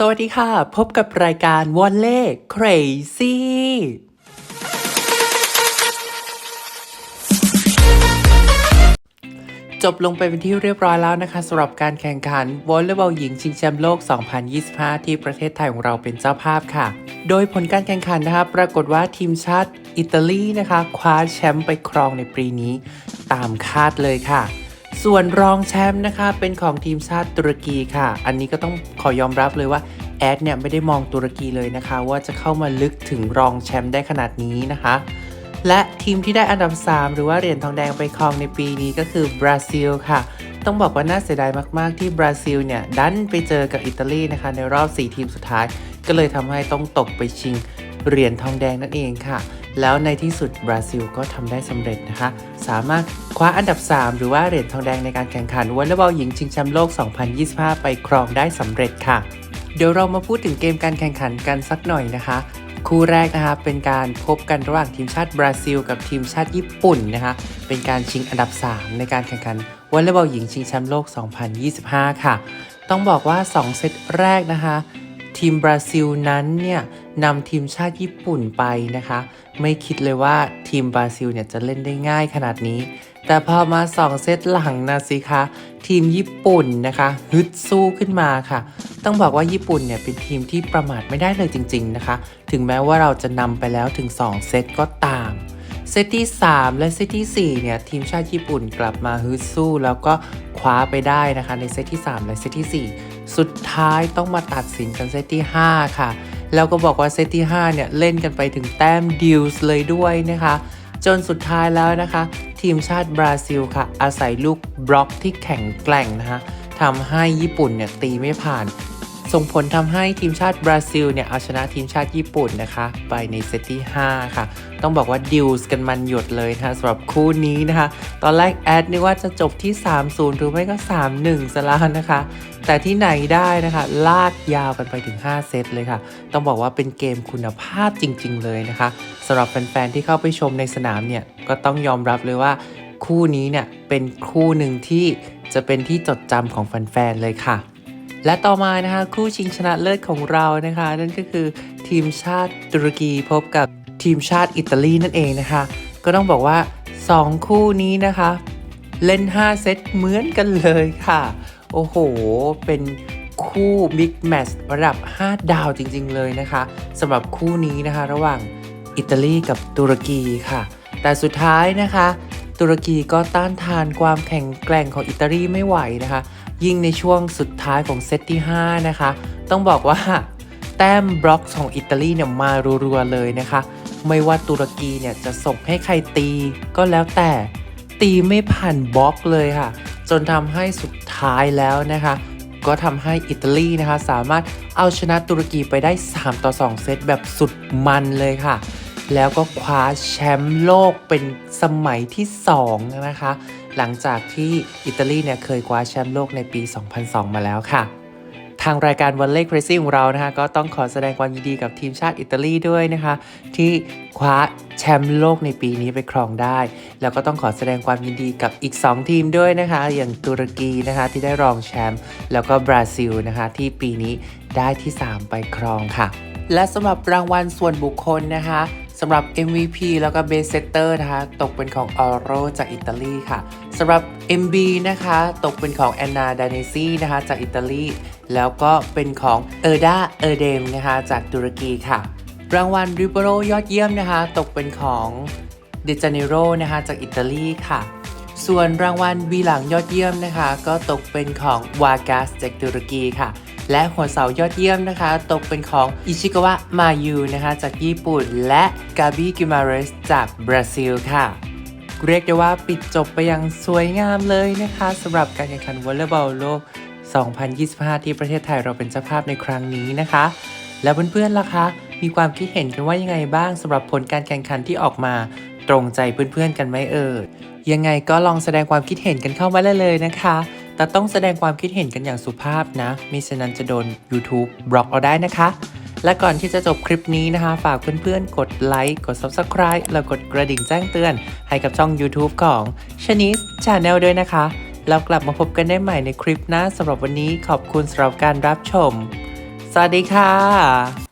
สวัสดีค่ะ พบกับรายการวอลเล่ crazy จบลงไปเป็นที่เรียบร้อยแล้วนะคะสำหรับการแข่งขันวอลเลย์บอลหญิงชิงแชมป์โลก 2025 ที่ประเทศไทยของเราเป็นเจ้าภาพค่ะ โดยผลการแข่งขันนะคะปรากฏว่าทีมชาติอิตาลีนะคะ คว้าแชมป์ไปครองในปีนี้ ตามคาดเลยค่ะ ส่วนรองแชมป์นะคะ เป็นของทีมชาติตุรกีค่ะ อันนี้ก็ต้องขอยอมรับเลยว่าแอดเนี่ยไม่ได้มองตุรกีเลยนะคะ ว่าจะเข้ามาลึกถึงรองแชมป์ได้ขนาดนี้นะคะ และทีมที่ได้อันดับ 3 หรือว่าเหรียญทองแดงไปครองในปีนี้ก็คือบราซิลค่ะ ต้องบอกว่าน่าเสียดายมากๆที่บราซิลเนี่ยดันไปเจอกับอิตาลีนะคะ ในรอบ 4 ทีมสุดท้าย ก็เลยทำให้ต้องตกไปชิงเหรียญทองแดงนั่นเองค่ะ แล้วในที่สุดบราซิลก็ทำได้สำเร็จนะคะ สามารถคว้าอันดับ 3 หรือว่าเหรียญทองแดงในการแข่งขันวอลเลย์บอลหญิงชิงแชมป์โลก 2025 ไปครองได้สำเร็จค่ะ เดี๋ยวเรามาพูดถึงเกมการแข่งขันกันสักหน่อยนะคะ คู่แรกนะคะเป็นการพบกันระหว่างทีมชาติบราซิล กับทีมชาติญี่ปุ่นนะคะ เป็นการชิงอันดับ 3 ในการแข่งขันวอลเลย์บอลหญิงชิงแชมป์โลก 2025 ค่ะ ต้องบอกว่า 2 เซตแรกนะคะ ทีมบราซิลนั้นเนี่ย นำทีมชาติญี่ปุ่นไปนะคะ ไม่คิดเลยว่าทีมบราซิลเนี่ยจะเล่นได้ง่ายขนาดนี้ แต่พอมา2เซตหลังนะสิคะ ทีมญี่ปุ่นนะคะฮึดสู้ขึ้นมาค่ะ ต้องบอกว่าญี่ปุ่นเนี่ยเป็นทีมที่ประมาทไม่ได้เลยจริง ๆนะคะ ถึงแม้ว่าเราจะนำไปแล้วถึง 2 เซตก็ตามเซตที่ 3 และเซตที่ 4 เนี่ยทีมชาติญี่ปุ่นกลับมาฮึดสู้ แล้วก็คว้าไปได้นะคะในเซตที่ 3 และเซตที่ 4 สุดท้ายต้องมาตัดสินกันเซตที่ 5 ค่ะ แล้วก็บอกว่าเซตที่ 5 เนี่ย เล่นกันไปถึงแต้มดิวส์เลยด้วยนะคะ จนสุดท้ายแล้วนะคะ ทีมชาติบราซิลค่ะ อาศัยลูกบล็อกที่แข็งแกร่งนะคะทำให้ญี่ปุ่นเนี่ยตีไม่ผ่าน ส่งผลทำให้ทีมชาติบราซิลเนี่ยเอาชนะทีมชาติญี่ปุ่นนะคะ ไปในเซตที่ 5 ค่ะ ต้องบอกว่าดิวส์กันมันหยดเลยนะคะสำหรับคู่นี้นะคะ ตอนแรกแอดนึกว่าจะจบที่ 3-0 หรือไม่ก็ 3-1ซะแล้วนะคะ แต่ที่ไหนได้นะคะ ลากยาวกันไปถึง 5 เซตเลยค่ะ ต้องบอกว่าเป็นเกมคุณภาพจริง ๆ เลยนะคะสำหรับแฟนๆที่เข้าไปชมในสนามเนี่ยก็ต้องยอมรับเลยว่าคู่นี้เนี่ยเป็นคู่หนึ่งที่จะเป็นที่จดจำของแฟนๆเลยค่ะ และต่อมานะคะคู่ชิงชนะเลิศของเรานะคะ นั่นก็คือทีมชาติตุรกีพบกับทีมชาติอิตาลีนั่นเองนะคะ ก็ต้องบอกว่า 2 คู่นี้นะคะ เล่น 5 เซตเหมือนกันเลยค่ะ โอ้โห เป็นคู่บิ๊กแมตช์ระดับ 5 ดาวจริง ๆ เลยนะคะสำหรับคู่นี้นะคะ ระหว่างอิตาลีกับตุรกีค่ะ แต่สุดท้ายนะคะ ตุรกีก็ต้านทานความแข็งแกร่งของอิตาลีไม่ไหวนะคะ ยิ่งในช่วงสุดท้ายของเซตที่ 5 นะคะ ต้องบอกว่าแต้มบล็อกของอิตาลีเนี่ยมารัวๆเลยนะคะ ไม่ว่าตุรกีเนี่ยจะส่งให้ใครตีก็แล้วแต่ตีไม่ผ่านบล็อกเลยค่ะ จนทำให้สุดท้ายแล้วนะคะ ก็ทำให้อิตาลีนะคะ สามารถเอาชนะตุรกีไปได้ 3 ต่อ 2 เซตแบบสุดมันเลยค่ะ แล้วก็คว้าแชมป์โลกเป็นสมัยที่ 2 นะคะ หลังจากที่อิตาลีเนี่ยเคยคว้าแชมป์โลกในปี 2002 มาแล้วค่ะ ทางรายการวันเล่ Crazy ของเรานะคะก็ต้องขอแสดงความยินดีกับทีมชาติอิตาลีด้วยนะคะ ที่คว้าแชมป์โลกในปีนี้ไปครองได้ แล้วก็ต้องขอแสดงความยินดีกับอีก 2 ทีมด้วยนะคะ อย่างตุรกีนะคะที่ได้รองแชมป์แล้วก็บราซิลนะคะที่ปีนี้ได้ที่ 3 ไปครองค่ะและสำหรับรางวัลส่วนบุคคลนะคะ สำหรับ MVP แล้วก็ Best Setter นะคะตกเป็นของ o r o จากอิตาลีค่ะสำหรับ MB นะคะตกเป็นของ Anna d a n e s i นะคะจากอิตาลี แล้วก็เป็นของ e r d a e r d e m นะคะจากตุรกีค่ะ รางวัลริ b โรยอดเยี่ยมนะคะตกเป็นของเดจาเนโรนะคะจากอิตาลีค่ะส่วนรางวัลวีหลังยอดเยี่ยมนะคะ ก็ตกเป็นของวากาสจากตุรกีค่ะ และหัวเสายอดเยี่ยมนะคะ ตกเป็นของอิชิกาวะมายูนะคะจากญี่ปุ่น และกาบิกิมาเรสจากบราซิลค่ะเรียกได้ว่าปิดจบไปอย่างสวยงามเลยนะคะสำหรับการแข่งขันวอลเลย์บอลโลก 2025 ที่ประเทศไทยเราเป็นเจ้าภาพในครั้งนี้นะคะ แล้วเพื่อนๆล่ะคะ มีความคิดเห็นกันว่ายังไงบ้างสำหรับผลการแข่งขันที่ออกมาตรงใจเพื่อนๆกันไหมเอ่ยยังไงก็ลองแสดงความคิดเห็นกันเข้ามาได้เลยนะคะ แต่ต้องแสดงความคิดเห็นกันอย่างสุภาพนะมิฉะนั้นจะโดน YouTube บล็อกเอาได้นะคะ และก่อนที่จะจบคลิปนี้นะคะ ฝากเพื่อนๆ กดไลค์กด Subscribe แล้วกดกระดิ่งแจ้งเตือน ให้กับช่อง YouTube ของชนิส Channel ด้วยนะคะ แล้วกลับมาพบกันได้ใหม่ในคลิปหน้าสำหรับวันนี้ขอบคุณสำหรับการรับชม สวัสดีค่ะ